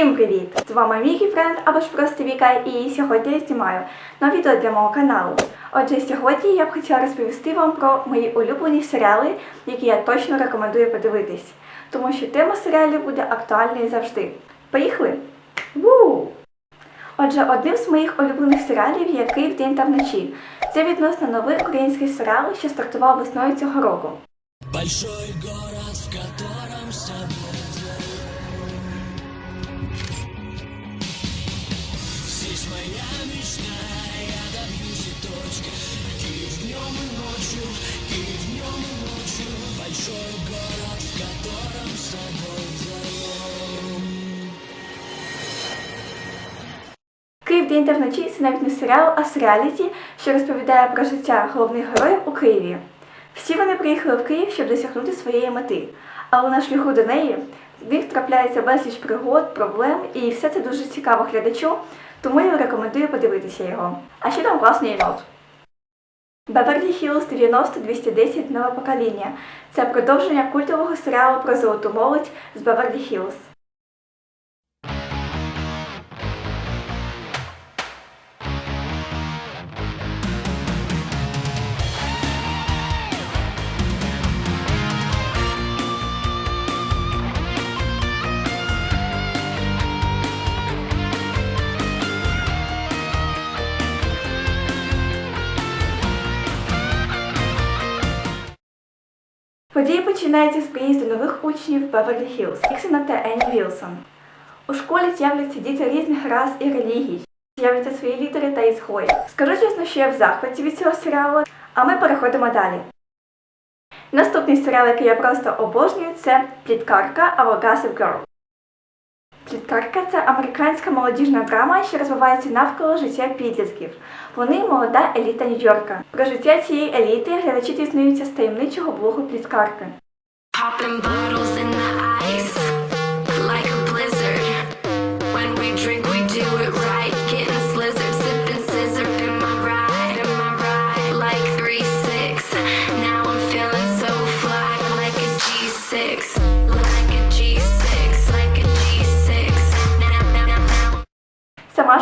Всім привіт! З вами Мікі Френд або ж просто Віка, і сьогодні я знімаю нове відео для мого каналу. Отже, сьогодні я б хотіла розповісти вам про мої улюблені серіали, які я точно рекомендую подивитись, тому що тема серіалів буде актуальною завжди. Поїхали! Ву! Отже, одним з моїх улюблених серіалів є Київ день та вночі. Це відносно новий український серіал, що стартував весною цього року. Большой город, в Київ день та вночі це навіть не серіал, а серіаліті, що розповідає про життя головних героїв у Києві. Всі вони приїхали в Київ, щоб досягнути своєї мети, але на шляху до неї в них трапляється безліч пригод, проблем, і все це дуже цікаво глядачу, тому я рекомендую подивитися його. А ще там класний єнот. Беверлі Хіллз 90-210 нове покоління. Це продовження культового серіалу про золоту молодь з Беверлі Хіллз. Події починаються з приїзду нових учнів Беверлі Хіллз, Діксона та Енні Вілсон. У школі з'являться діти різних рас і релігій, з'являться свої лідери та ізгої. Скажу чесно, що я в захваті від цього серіалу, а ми переходимо далі. Наступний серіал, який я просто обожнюю, це Пліткарка або Gossip Girl. Пліткарка це американська молодіжна драма, що розвивається навколо життя підлітків. Вони молода еліта Нью-Йорка. Про життя цієї еліти глядачі дізнаються з таємничого блогу Пліткарки.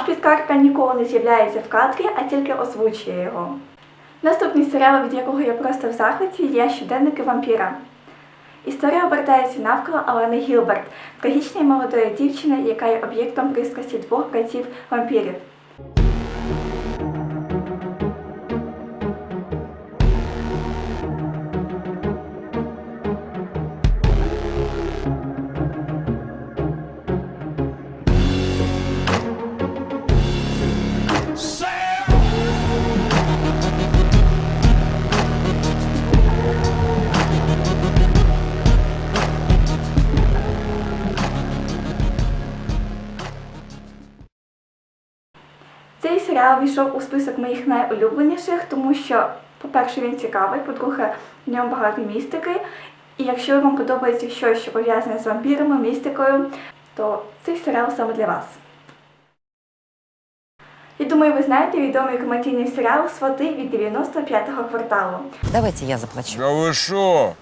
Пліткарка ніколи не з'являється в кадрі, а тільки озвучує його. Наступний серіал, від якого я просто в захваті, є щоденники вампіра. Історія обертається навколо Алани Гілберт, трагічної молодої дівчини, яка є об'єктом пристрасті двох братів вампірів. серіал війшов у список моїх найулюбленіших, тому що, по-перше, він цікавий, по-друге, в ньому багато містики. І якщо вам подобається щось, що пов'язане з вампірами, містикою, то цей серіал саме для вас. Я думаю, ви знаєте відомий комедійний серіал Свати від 95-го кварталу. Давайте я заплачу. Да вы шо?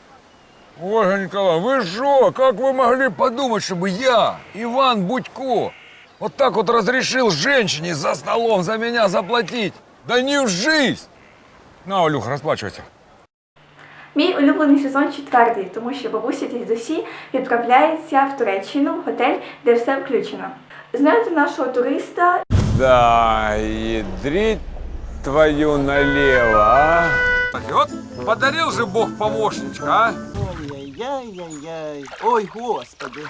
Ольга Николаевна, вы шо? Как вы могли подумать, чтобы я, Иван Будько, вот так вот разрешил женщине за столом за меня заплатить? Да не в жизнь! На, Олюх, расплачивайся. Мій улюблений сезон четвертий, тому що бабуся дідусі відправляються в Туреччину в готель, де все включено. Знаєте нашого туриста Да, ядрить твою налево, а? Вот подарил же Бог помощничка, а? Ой-яй-яй-яй-яй. Ой, господи.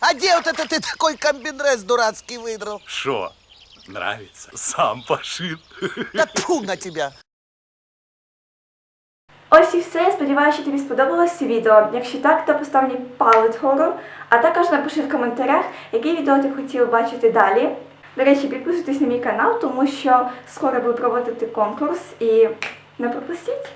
А где вот это ты такой комбинрез дурацкий выдрал? Шо? Нравится? Сам пошил. Да тьфу на тебя. Ось і все. Сподіваюся, що тобі сподобалось це відео. Якщо так, то постав мені палець вгору, а також напиши в коментарях, які відео ти б хотів бачити далі. До речі, підписуйтесь на мій канал, тому що скоро буду проводити конкурс і не пропустіть.